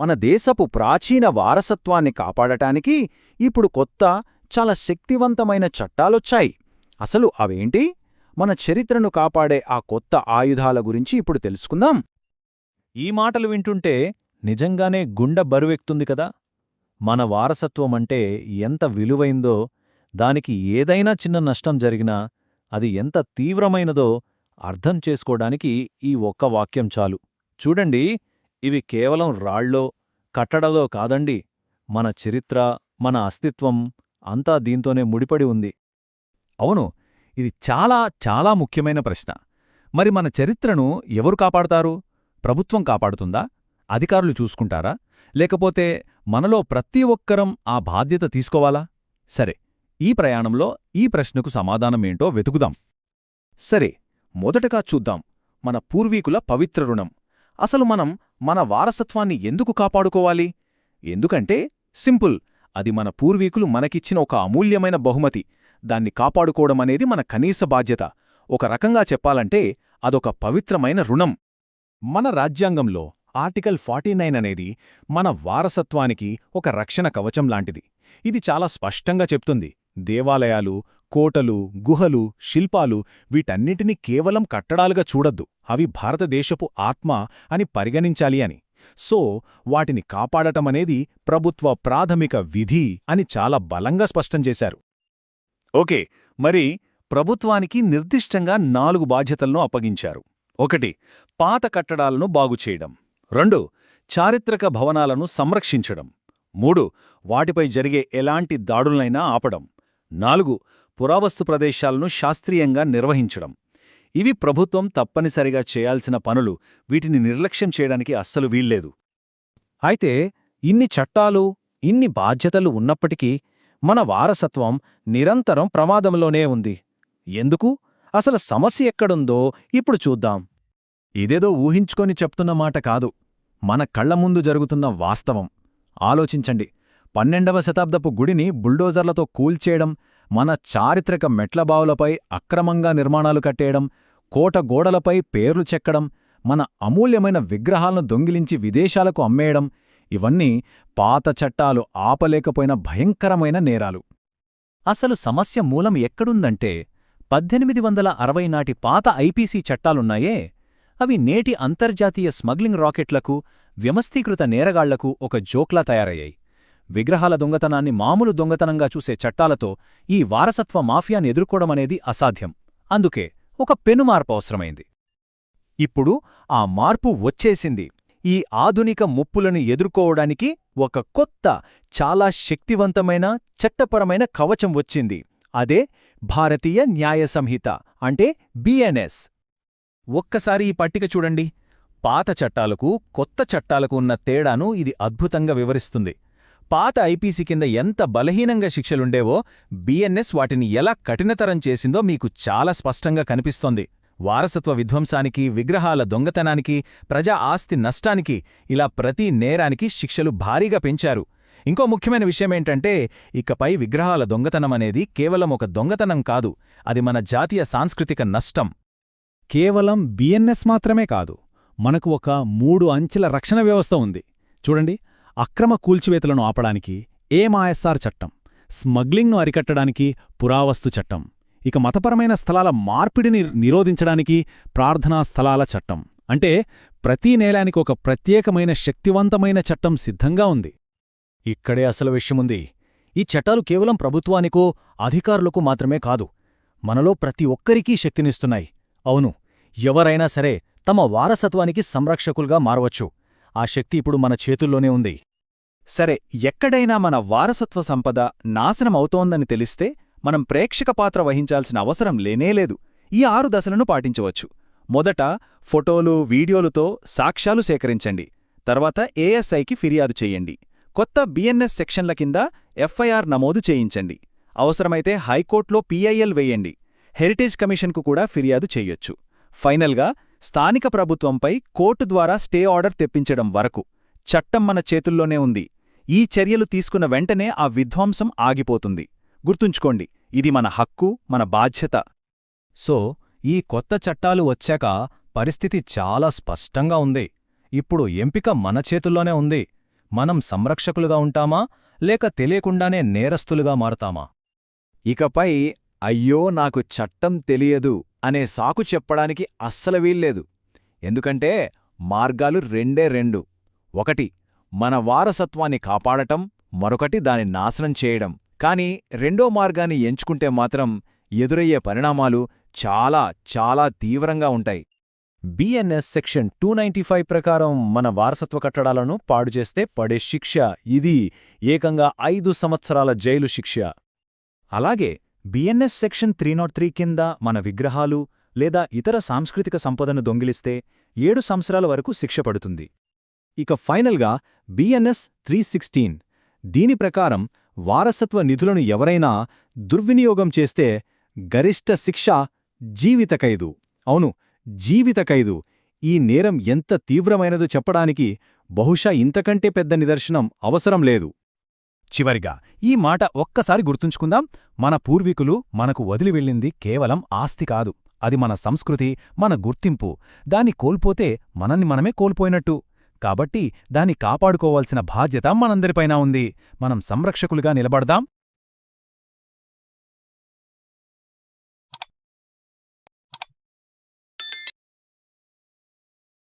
మన దేశపు ప్రాచీన వారసత్వాన్ని కాపాడటానికి ఇప్పుడు కొత్త చాలా శక్తివంతమైన చట్టాలొచ్చాయి. అసలు అవేంటి? మన చరిత్రను కాపాడే ఆ కొత్త ఆయుధాల గురించి ఇప్పుడు తెలుసుకుందాం. ఈ మాటలు వింటుంటే నిజంగానే గుండె బరువెక్తుంది కదా! మన వారసత్వమంటే ఎంత విలువైందో దానికి ఏదైనా చిన్న నష్టం జరిగినా అది ఎంత తీవ్రమైనదో అర్థం చేసుకోడానికి ఈ ఒక్క వాక్యం చాలు. చూడండి. ఇవి కేవలం రాళ్ళో కట్టడలో కాదండి. మన చరిత్ర మన అస్తిత్వం అంతా దీంతోనే ముడిపడి ఉంది. అవును ఇది చాలా చాలా ముఖ్యమైన ప్రశ్న. మరి మన చరిత్రను ఎవరు కాపాడతారు? ప్రభుత్వం కాపాడుతుందా? అధికారులు చూసుకుంటారా? లేకపోతే మనలో ప్రతి ఒక్కరం ఆ బాధ్యత తీసుకోవాలా? సరే ఈ ప్రయాణంలో ఈ ప్రశ్నకు సమాధానమేంటో వెతుకుదాం. సరే మొదటగా చూద్దాం మన పూర్వీకుల పవిత్ర రుణం. అసలు మనం మన వారసత్వాన్ని ఎందుకు కాపాడుకోవాలి? ఎందుకంటే సింపుల్ అది మన పూర్వీకులు మనకిచ్చిన ఒక అమూల్యమైన బహుమతి. దాన్ని కాపాడుకోవడమనేది మన కనీస బాధ్యత. ఒక రకంగా చెప్పాలంటే అదొక పవిత్రమైన రుణం. మన రాజ్యాంగంలో ఆర్టికల్ ఫార్టీ అనేది మన వారసత్వానికి ఒక రక్షణ కవచం లాంటిది. ఇది చాలా స్పష్టంగా చెప్తుంది. దేవాలయాలు కోటలు గుహలు శిల్పాలు వీటన్నిటినీ కేవలం కట్టడాలుగా చూడద్దు. అవి భారతదేశపు ఆత్మ అని పరిగణించాలి అని. సో వాటిని కాపాడటమనేది ప్రభుత్వ ప్రాథమిక విధి అని చాలా బలంగా స్పష్టం చేశారు. ఓకే మరి ప్రభుత్వానికి నిర్దిష్టంగా నాలుగు బాధ్యతలను అప్పగించారు. ఒకటి పాత కట్టడాలను బాగుచేయడం రెండు చారిత్రక భవనాలను సంరక్షించడం. మూడు వాటిపై జరిగే ఎలాంటి దాడులనైనా ఆపడం. నాలుగు పురావస్తు ప్రదేశాలను శాస్త్రీయంగా నిర్వహించడం. ఇవి ప్రభుత్వం తప్పనిసరిగా చేయాల్సిన పనులు వీటిని నిర్లక్ష్యం చేయడానికి అస్సలు వీల్లేదు. అయితే ఇన్ని చట్టాలు ఇన్ని బాధ్యతలు ఉన్నప్పటికీ మన వారసత్వం నిరంతరం ప్రమాదంలోనే ఉంది. ఎందుకు? అసలు సమస్య ఎక్కడుందో ఇప్పుడు చూద్దాం. ఇదేదో ఊహించుకొని చెప్తున్న మాట కాదు. మన కళ్ళ ముందు జరుగుతున్న వాస్తవం. ఆలోచించండి. పన్నెండవ శతాబ్దపు గుడిని బుల్డోజర్లతో కూల్చేయడం మన చారిత్రక మెట్లబావులపై అక్రమంగా నిర్మాణాలు కట్టేయడం కోట గోడలపై పేర్లు చెక్కడం మన అమూల్యమైన విగ్రహాలను దొంగిలించి విదేశాలకు అమ్మేయడం ఇవన్నీ పాత చట్టాలు ఆపలేకపోయిన భయంకరమైన నేరాలు. అసలు సమస్య మూలం ఎక్కడుందంటే పద్దెనిమిది వందల అరవై నాటి పాత ఐపీసీ చట్టాలున్నాయే. అవి నేటి అంతర్జాతీయ స్మగ్లింగ్ రాకెట్లకు వ్యవస్థీకృత నేరగాళ్ళకు ఒక జోక్లా తయారయ్యాయి. విగ్రహాల దొంగతనాన్ని మామూలు దొంగతనంగా చూసే చట్టాలతో ఈ వారసత్వ మాఫియాను ఎదుర్కోవడమనేది అసాధ్యం. అందుకే ఒక పెనుమార్పు అవసరమైంది. ఇప్పుడు ఆ మార్పు వచ్చేసింది. ఈ ఆధునిక ముప్పులను ఎదుర్కోవడానికి ఒక కొత్త చాలా శక్తివంతమైన చట్టపరమైన కవచం వచ్చింది. అదే భారతీయ న్యాయ సంహిత అంటే బిఎన్ఎస్ ఒక్కసారి ఈ పట్టిక చూడండి. పాత చట్టాలకు కొత్త చట్టాలకు ఉన్న తేడాను ఇది అద్భుతంగా వివరిస్తుంది. పాత ఐపీసీ కింద ఎంత బలహీనంగా శిక్షలుండేవో బిఎన్ఎస్ వాటిని ఎలా కఠినతరం చేసిందో మీకు చాలా స్పష్టంగా కనిపిస్తోంది. వారసత్వ విధ్వంసానికి విగ్రహాల దొంగతనానికి ప్రజా ఆస్తి నష్టానికి ఇలా ప్రతి నేరానికి శిక్షలు భారీగా పెంచారు. ఇంకో ముఖ్యమైన విషయమేంటంటే ఇకపై విగ్రహాల దొంగతనమనేది కేవలం ఒక దొంగతనం కాదు అది మన జాతీయ సాంస్కృతిక నష్టం. కేవలం బిఎన్ఎస్ మాత్రమే కాదు మనకు ఒక మూడు అంచెల రక్షణ వ్యవస్థ ఉంది. చూడండి అక్రమ కూల్చివేతలను ఆపడానికి ఏమాఎస్ఆర్ చట్టం స్మగ్లింగ్ను అరికట్టడానికి పురావస్తు చట్టం ఇక మతపరమైన స్థలాల మార్పిడిని నిరోధించడానికి ప్రార్థనా స్థలాల చట్టం. అంటే ప్రతి నేలానికి ఒక ప్రత్యేకమైన శక్తివంతమైన చట్టం సిద్ధంగా ఉంది. ఇక్కడే అసలు విషయముంది. ఈ చట్టాలు కేవలం ప్రభుత్వానికో అధికారులకు మాత్రమే కాదు మనలో ప్రతి ఒక్కరికీ శక్తినిస్తున్నాయి. అవును ఎవరైనా సరే తమ వారసత్వానికి సంరక్షకులుగా మారవచ్చు. ఆ శక్తి ఇప్పుడు మన చేతుల్లోనే ఉంది. సరే ఎక్కడైనా మన వారసత్వ సంపద నాశనమవుతోందని తెలిస్తే మనం ప్రేక్షక పాత్ర వహించాల్సిన అవసరం లేనేలేదు ఈ ఆరు దశలను పాటించవచ్చు. మొదట ఫోటోలు వీడియోలుతో సాక్ష్యాలు సేకరించండి. తర్వాత ఏఎస్ఐకి ఫిర్యాదు చెయ్యండి కొత్త బిఎన్ఎస్ సెక్షన్ల కింద ఎఫ్ఐఆర్ నమోదు చేయించండి. అవసరమైతే హైకోర్టులో పీఐఎల్ వేయండి. హెరిటేజ్ కమిషన్కు కూడా ఫిర్యాదు చెయ్యొచ్చు ఫైనల్గా స్థానిక ప్రభుత్వంపై కోర్టు ద్వారా స్టే ఆర్డర్ తెప్పించడం వరకు. చట్టం మన చేతుల్లోనే ఉంది. ఈ చర్యలు తీసుకున్న వెంటనే ఆ విధ్వంసం ఆగిపోతుంది. గుర్తుంచుకోండి ఇది మన హక్కు మన బాధ్యత. సో ఈ కొత్త చట్టాలు వచ్చాక పరిస్థితి చాలా స్పష్టంగా ఉంది. ఇప్పుడు ఎంపిక మన చేతుల్లోనే ఉంది. మనం సంరక్షకులుగా ఉంటామా లేక తెలియకుండానే నేరస్తులుగా మారుతామా? ఇకపై అయ్యో నాకు చట్టం తెలియదు అనే సాకు చెప్పడానికి అస్సలు వీల్లేదు. ఎందుకంటే మార్గాలు రెండే రెండు. ఒకటి మన వారసత్వాన్ని కాపాడటం మరొకటి దాని నాశనం చేయడం. కాని రెండో మార్గాన్ని ఎంచుకుంటే మాత్రం ఎదురయ్యే పరిణామాలు చాలా చాలా తీవ్రంగా ఉంటాయి. బిఎన్ఎస్ సెక్షన్ టూ ప్రకారం మన వారసత్వ కట్టడాలను పాడుచేస్తే పడే శిక్ష ఇది ఏకంగా ఐదు సంవత్సరాల జైలు శిక్ష. అలాగే BNS section three naught three కింద మన విగ్రహాలు లేదా ఇతర సాంస్కృతిక సంపదను దొంగిలిస్తే ఏడు సంవత్సరాల వరకు శిక్ష పడుతుంది. ఇక ఫైనల్గా బిఎన్ఎస్ త్రీ సిక్స్టీన్. దీని ప్రకారం వారసత్వ నిధులను ఎవరైనా దుర్వినియోగం చేస్తే గరిష్ట శిక్ష జీవిత ఖైదు. అవును జీవిత ఖైదు. ఈ నేరం ఎంత తీవ్రమైనదో చెప్పడానికి బహుశా ఇంతకంటే పెద్ద నిదర్శనం అవసరం లేదు. చివరిగా ఈ మాట ఒక్కసారి గుర్తుంచుకుందాం. మన పూర్వీకులు మనకు వదిలి వెళ్ళింది కేవలం ఆస్తి కాదు. అది మన సంస్కృతి మన గుర్తింపు. దాన్ని కోల్పోతే మనల్ని మనమే కోల్పోయినట్టు. కాబట్టి దాన్ని కాపాడుకోవాల్సిన బాధ్యత మనందరిపైనా ఉంది. మనం సంరక్షకులుగా నిలబడదాం.